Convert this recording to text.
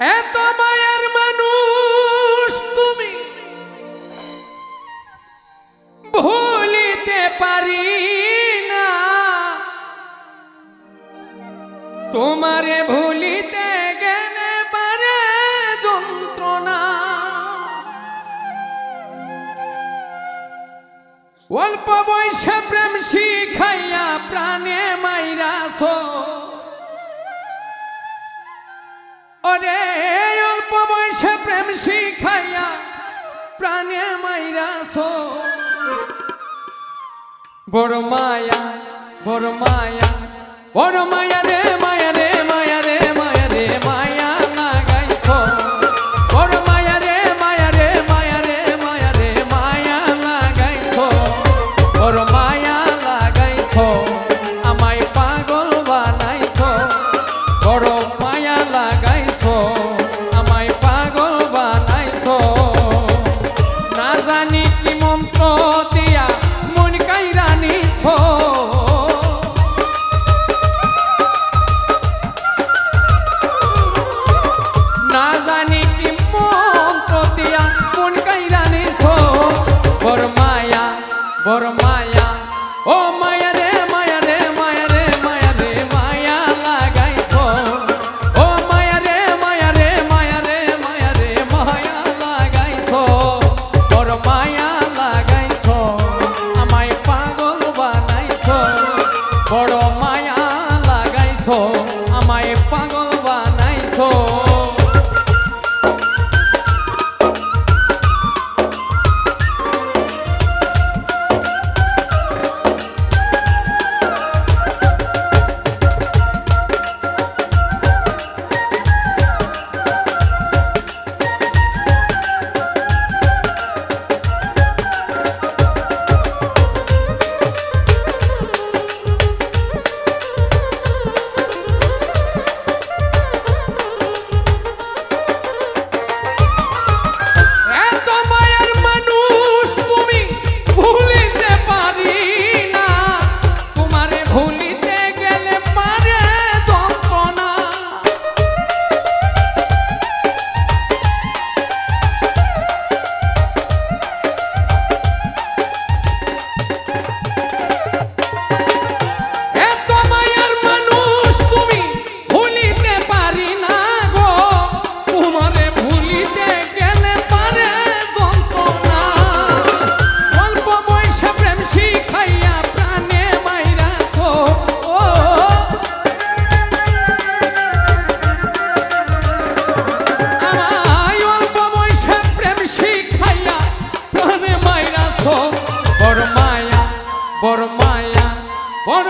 এত মায়ার মানুষ তুমি। ভুলিতে পারি না। তোমারে ভুলিতে গেলে পারে যন্ত্রণা। অল্প বয়সে প্রেম শিখাইয়া প্রাণে মাইরাছ ওরে শিখাইয়া প্রাণে মাইরাস বড় মায়া বড় মায়া বড় মায়া রে